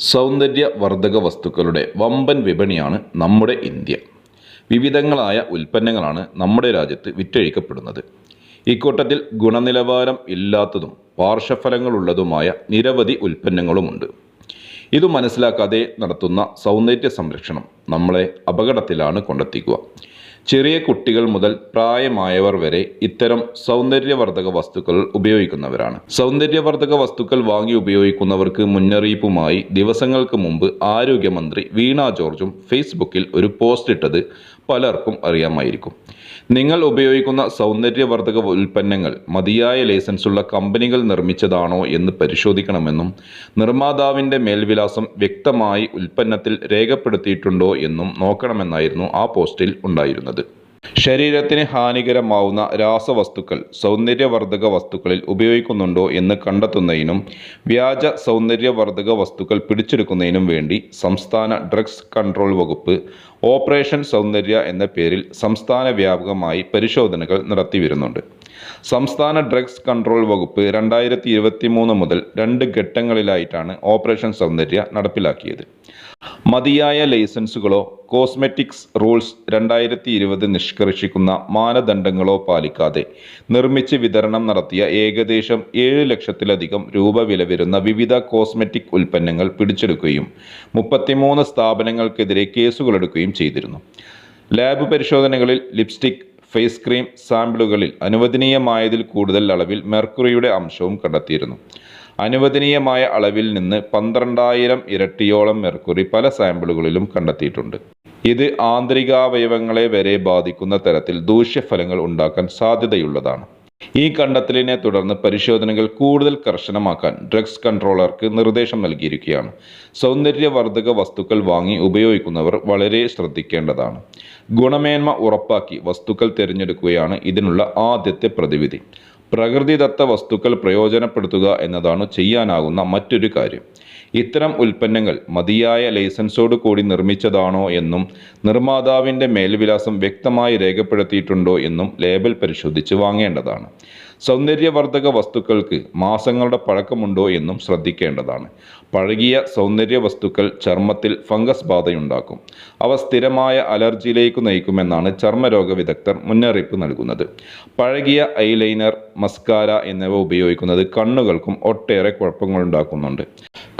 സൗന്ദര്യവർദ്ധക വസ്തുക്കളുടെ വമ്പൻ വിപണിയാണ് നമ്മുടെ ഇന്ത്യ. വിവിധങ്ങളായ ഉൽപ്പന്നങ്ങളാണ് നമ്മുടെ രാജ്യത്ത് വിറ്റഴിക്കപ്പെടുന്നത്. ഇക്കൂട്ടത്തിൽ ഗുണനിലവാരം ഇല്ലാത്തതും പാർശ്വഫലങ്ങളുള്ളതുമായ നിരവധി ഉൽപ്പന്നങ്ങളുമുണ്ട്. ഇത് മനസ്സിലാക്കാതെ നടത്തുന്ന സൗന്ദര്യ സംരക്ഷണം നമ്മളെ അപകടത്തിലാണ് കൊണ്ടെത്തിക്കുക. ചെറിയ കുട്ടികൾ മുതൽ പ്രായമായവർ വരെ ഇത്തരം സൗന്ദര്യവർദ്ധക വസ്തുക്കൾ ഉപയോഗിക്കുന്നവരാണ്. സൗന്ദര്യവർദ്ധക വസ്തുക്കൾ വാങ്ങി ഉപയോഗിക്കുന്നവർക്ക് മുന്നറിയിപ്പുമായി ദിവസങ്ങൾക്ക് മുമ്പ് ആരോഗ്യമന്ത്രി വീണ ജോർജും ഫേസ്ബുക്കിൽ ഒരു പോസ്റ്റ് ഇട്ടത് പലർക്കും അറിയാമായിരിക്കും. നിങ്ങൾ ഉപയോഗിക്കുന്ന സൗന്ദര്യവർദ്ധക ഉൽപ്പന്നങ്ങൾ മതിയായ ലൈസൻസുള്ള കമ്പനികൾ നിർമ്മിച്ചതാണോ എന്ന് പരിശോധിക്കണമെന്നും നിർമ്മാതാവിന്റെ മേൽവിലാസം വ്യക്തമായി ഉൽപ്പന്നത്തിൽ രേഖപ്പെടുത്തിയിട്ടുണ്ടോ എന്നും നോക്കണമെന്നായിരുന്നു ആ പോസ്റ്റിൽ ഉണ്ടായിരുന്നത്. ശരീരത്തിന് ഹാനികരമാവുന്ന രാസവസ്തുക്കൾ സൗന്ദര്യവർദ്ധക വസ്തുക്കളിൽ ഉപയോഗിക്കുന്നുണ്ടോ എന്ന് കണ്ടെത്തുന്നതിനും വ്യാജ സൗന്ദര്യവർദ്ധക വസ്തുക്കൾ പിടിച്ചെടുക്കുന്നതിനും വേണ്ടി സംസ്ഥാന ഡ്രഗ്സ് കൺട്രോൾ വകുപ്പ് ഓപ്പറേഷൻ സൗന്ദര്യ എന്ന പേരിൽ സംസ്ഥാന വ്യാപകമായി പരിശോധനകൾ നടത്തിവരുന്നുണ്ട് സംസ്ഥാന ഡ്രഗ്സ് കൺട്രോൾ വകുപ്പ് രണ്ടായിരത്തി ഇരുപത്തി മൂന്ന് മുതൽ രണ്ട് ഘട്ടങ്ങളിലായിട്ടാണ് ഓപ്പറേഷൻ സൗന്ദര്യ നടപ്പിലാക്കിയത്. മതിയായ ലൈസൻസുകളോ കോസ്മെറ്റിക്സ് റൂൾസ് രണ്ടായിരത്തി ഇരുപത് നിഷ്കർഷിക്കുന്ന മാനദണ്ഡങ്ങളോ പാലിക്കാതെ നിർമ്മിച്ച് വിതരണം നടത്തിയ ഏകദേശം ഏഴ് ലക്ഷത്തിലധികം രൂപ വില വരുന്ന വിവിധ കോസ്മെറ്റിക് ഉൽപ്പന്നങ്ങൾ പിടിച്ചെടുക്കുകയും മുപ്പത്തിമൂന്ന് സ്ഥാപനങ്ങൾക്കെതിരെ കേസുകളെടുക്കുകയും ചെയ്തിരുന്നു. ലാബ് പരിശോധനകളിൽ ലിപ്സ്റ്റിക് ഫേസ് ക്രീം സാമ്പിളുകളിൽ അനുവദനീയമായതിൽ കൂടുതൽ അളവിൽ മെർക്കുറിയുടെ അംശവും കണ്ടെത്തിയിരുന്നു. അനുവദനീയമായ അളവിൽ നിന്ന് പന്ത്രണ്ടായിരം ഇരട്ടിയോളം മെർക്കുറി പല സാമ്പിളുകളിലും കണ്ടെത്തിയിട്ടുണ്ട്. ഇത് ആന്തരികാവയവങ്ങളെ വരെ ബാധിക്കുന്ന തരത്തിൽ ദൂഷ്യഫലങ്ങൾ ഉണ്ടാക്കാൻ സാധ്യതയുള്ളതാണ്. ഈ കണ്ടെത്തലിനെ തുടർന്ന് പരിശോധനകൾ കൂടുതൽ കർശനമാക്കാൻ ഡ്രഗ്സ് കൺട്രോളർക്ക് നിർദ്ദേശം നൽകിയിരിക്കുകയാണ്. സൗന്ദര്യവർദ്ധക വസ്തുക്കൾ വാങ്ങി ഉപയോഗിക്കുന്നവർ വളരെ ശ്രദ്ധിക്കേണ്ടതാണ്. ഗുണമേന്മ ഉറപ്പാക്കി വസ്തുക്കൾ തിരഞ്ഞെടുക്കുകയാണ് ഇതിനുള്ള ആദ്യത്തെ പ്രതിവിധി. പ്രകൃതിദത്ത വസ്തുക്കൾ പ്രയോജനപ്പെടുത്തുക എന്നതാണ് ചെയ്യാനാകുന്ന മറ്റൊരു കാര്യം. ഇത്തരം ഉൽപ്പന്നങ്ങൾ മതിയായ ലൈസൻസോട് കൂടി നിർമ്മിച്ചതാണോ എന്നും നിർമ്മാതാവിന്റെ മേൽവിലാസം വ്യക്തമായി രേഖപ്പെടുത്തിയിട്ടുണ്ടോ എന്നും ലേബൽ പരിശോധിച്ച് വാങ്ങേണ്ടതാണ്. സൗന്ദര്യവർദ്ധക വസ്തുക്കൾക്ക് മാസങ്ങളുടെ പഴക്കമുണ്ടോ എന്നും ശ്രദ്ധിക്കേണ്ടതാണ്. പഴകിയ സൗന്ദര്യ വസ്തുക്കൾ ചർമ്മത്തിൽ ഫംഗസ് ബാധയുണ്ടാക്കും. അവ സ്ഥിരമായ അലർജിയിലേക്ക് നയിക്കുമെന്നാണ് ചർമ്മരോഗ വിദഗ്ധർ മുന്നറിയിപ്പ് നൽകുന്നത്. പഴകിയ ഐലൈനർ മസ്കാര എന്നിവ ഉപയോഗിക്കുന്നത് കണ്ണുകൾക്കും ഒട്ടേറെ കുഴപ്പങ്ങളുണ്ടാക്കുന്നുണ്ട്.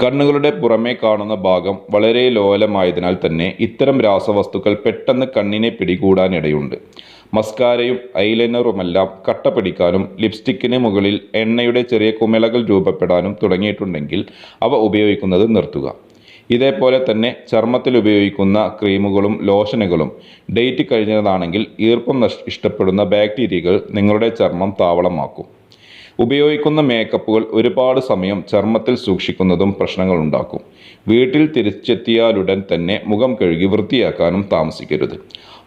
കണ്ണുകളുടെ പുറമേ കാണുന്ന ഭാഗം വളരെ ലോലമായതിനാൽ തന്നെ ഇത്തരം രാസവസ്തുക്കൾ പെട്ടെന്ന് കണ്ണിനെ പിടികൂടാനിടയുണ്ട്. മസ്കാരയും ഐലൈനറുമെല്ലാം കട്ട പിടിക്കാനും ലിപ്സ്റ്റിക്കിന് മുകളിൽ എണ്ണയുടെ ചെറിയ കുമിളകൾ രൂപപ്പെടാനും തുടങ്ങിയിട്ടുണ്ടെങ്കിൽ അവ ഉപയോഗിക്കുന്നത് നിർത്തുക. ഇതേപോലെ തന്നെ ചർമ്മത്തിൽ ഉപയോഗിക്കുന്ന ക്രീമുകളും ലോഷനുകളും ഡേറ്റ് കഴിഞ്ഞതാണെങ്കിൽ ഈർപ്പം നഷ് ഇഷ്ടപ്പെടുന്ന ബാക്ടീരിയകൾ നിങ്ങളുടെ ചർമ്മം താവളമാക്കും. ഉപയോഗിക്കുന്ന മേക്കപ്പുകൾ ഒരുപാട് സമയം ചർമ്മത്തിൽ സൂക്ഷിക്കുന്നതും പ്രശ്നങ്ങളുണ്ടാക്കും. വീട്ടിൽ തിരിച്ചെത്തിയാലുടൻ തന്നെ മുഖം കഴുകി വൃത്തിയാക്കാനും താമസിക്കരുത്.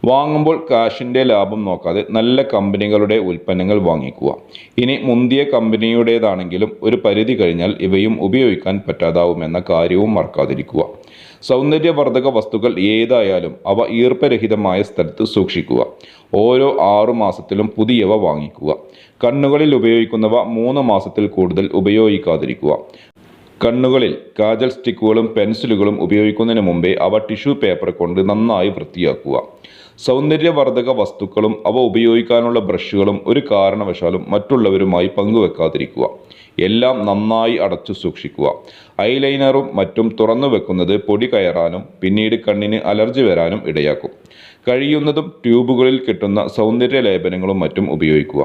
വാങ്ങുമ്പോൾ കാശിന്റെ ലാഭം നോക്കാതെ നല്ല കമ്പനികളുടെ ഉൽപ്പന്നങ്ങൾ വാങ്ങിക്കുക. ഇനി മുന്തിയ കമ്പനിയുടേതാണെങ്കിലും ഒരു പരിധി കഴിഞ്ഞാൽ ഇവയും ഉപയോഗിക്കാൻ പറ്റാതാവുമെന്ന കാര്യവും മറക്കാതിരിക്കുക. സൗന്ദര്യവർദ്ധക വസ്തുക്കൾ ഏതായാലും അവ ഈർപ്പരഹിതമായ സ്ഥലത്ത് സൂക്ഷിക്കുക. ഓരോ ആറു മാസത്തിലും പുതിയവ വാങ്ങിക്കുക. കണ്ണുകളിൽ ഉപയോഗിക്കുന്നവ മൂന്ന് മാസത്തിൽ കൂടുതൽ ഉപയോഗിക്കാതിരിക്കുക. കണ്ണുകളിൽ കാജൽ സ്റ്റിക്കുകളും പെൻസിലുകളും ഉപയോഗിക്കുന്നതിന് മുമ്പേ അവ ടിഷ്യൂ പേപ്പർ കൊണ്ട് നന്നായി വൃത്തിയാക്കുക. സൗന്ദര്യവർദ്ധക വസ്തുക്കളും അവ ഉപയോഗിക്കാനുള്ള ബ്രഷുകളും ഒരു കാരണവശാലും മറ്റുള്ളവരുമായി പങ്കുവെക്കാതിരിക്കുക. എല്ലാം നന്നായി അടച്ചു സൂക്ഷിക്കുക. ഐലൈനറും മറ്റും തുറന്നു വെക്കുന്നത് പൊടി കയറാനും പിന്നീട് കണ്ണിന് അലർജി വരാനും ഇടയാക്കും. കഴിയുന്നതും ട്യൂബുകളിൽ കിട്ടുന്ന സൗന്ദര്യ ലേപനങ്ങളും മറ്റും ഉപയോഗിക്കുക.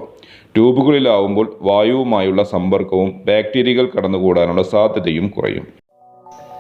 ട്യൂബുകളിലാവുമ്പോൾ വായുവുമായുള്ള സമ്പർക്കവും ബാക്ടീരിയകൾ കടന്നുകൂടാനുള്ള സാധ്യതയും കുറയും.